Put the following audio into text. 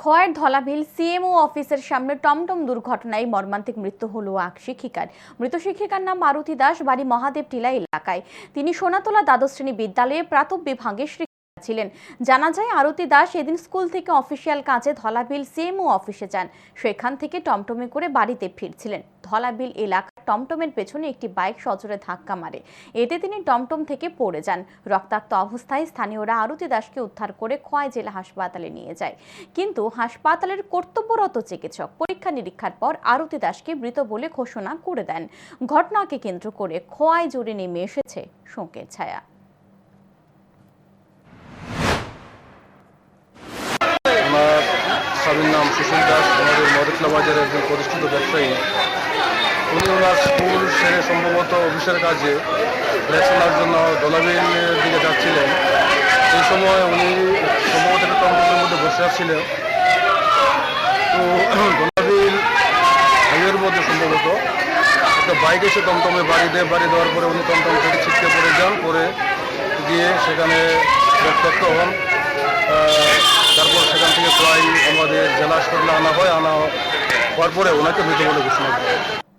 খোয়ার ধলাভিল CMO অফিসের সামনে টমটম দুর্ঘটনায় মর্মান্তিক মৃত্যু হল এক শিক্ষিকার। মৃত শিক্ষিকার নাম মারুতি দাস, বাড়ি মহাদেব টিলা এলাকায়। তিনি সোনাতলা দ্বাদশ শ্রেণি বিদ্যালয়ে প্রাথম বিভাগে ছিলেন জানা যায়, আরতি দাস এদিন স্কুল থেকে অফিসিয়াল কাজে ধলাবিল সিএমও অফিসে যান। সেখান থেকে টমটমে করে বাড়িতে ফিরছিলেন। ধলাবিল এলাকা টমটমের পেছনে একটি বাইক সজোরে ধাক্কা মারে। এতে তিনি টমটম থেকে পড়ে যান। রক্তাক্ত অবস্থায় স্থানীয়রা আরতি দাসকে উদ্ধার করে খোয়াই জেলা হাসপাতালে নিয়ে যায়। কিন্তু হাসপাতালের কর্তব্যরত চিকিৎসক পরীক্ষা নিরীক্ষার পর আরতি দাসকে মৃত বলে ঘোষণা করে দেন। ঘটনাকে কেন্দ্র করে খোয়াই জুড়ে নেমে এসেছে শোকের ছায়া। স্বামীর নাম সুশীল দাস, আমাদের মদতলা বাজারের একজন প্রতিষ্ঠিত ব্যবসায়ী। উনি ওনার স্কুল সেরে সম্ভবত অফিসের কাজে লেখাশোনার জন্য দোলাবিলের দিকে যাচ্ছিলেন। এই সময় উনি সম্ভবত একটা টমটমের মধ্যে বসে আসছিলেন তো দোলাবিল হাইওয়ের মধ্যে সম্ভবত একটা বাইক এসে টমটমে বাড়ি দেয়, বাড়ি দেওয়ার পরে উনি টমটম থেকে ছিটকে পড়ে যান পরে গিয়ে সেখানে রক্তাক্ত হন। আনা হয় আনা হওয়ার পরে ওনাকে মৃত বলে ঘোষণা করে